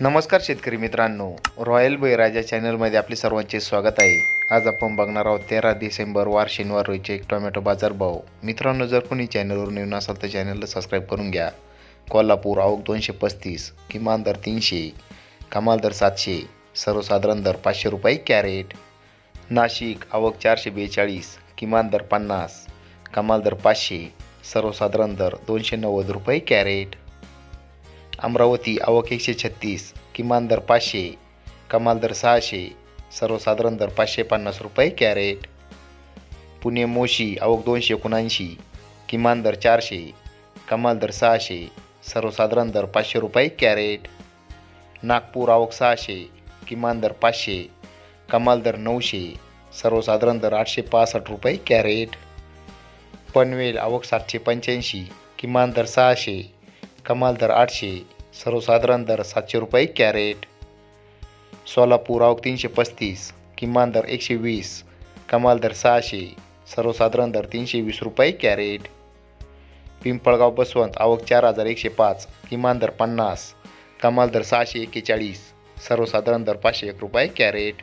नमस्कार शेतकरी मित्रांनो. रॉयल बळीराजा चॅनलमध्ये आपले सर्वांचे स्वागत आहे. आज आपण बघणार आहोत तेरा डिसेंबर वार शनिवार रोजचे एक टोमॅटो बाजार भाव. मित्रांनो जर कोणी चॅनलवर नवीन असाल तर चॅनलला सबस्क्राईब करून घ्या. कोल्हापूर आवक दोनशे पस्तीस किमान दर तीनशे कमाल दर सातशे सर्वसाधारण दर पाचशे रुपये कॅरेट. नाशिक आवक चारशे बेचाळीस किमान दर पन्नास कमाल दर पाचशे सर्वसाधारण दर दोनशे नव्वद रुपये कॅरेट. अमरावती आवक एकशे छत्तीस किमान दर पाचशे कमाल दर सहाशे सर्वसाधारण दर पाचशे पन्नास रुपये कॅरेट. पुणे मोशी आवक दोनशे एकोणऐंशी किमान दर चारशे कमाल दर सहाशे सर्वसाधारण दर पाचशे रुपये कॅरेट. नागपूर आवक सहाशे किमान दर पाचशे कमाल दर नऊशे सर्वसाधारण दर आठशे पासष्ट रुपये कॅरेट. पनवेल आवक सातशे पंच्याऐंशी किमान दर सहाशे कमाल दर आठशे सर्वसाधारण दर सातशे रुपये कॅरेट. सोलापूर आवक तीनशे पस्तीस किमान दर एकशे वीस कमाल दर सहाशे सर्वसाधारण दर तीनशे वीस रुपये कॅरेट. पिंपळगाव बसवंत आवक चार हजार एकशे पाच किमान दर पन्नास कमाल दर सहाशे एक्केचाळीस सर्वसाधारण दर पाचशे एक रुपये कॅरेट.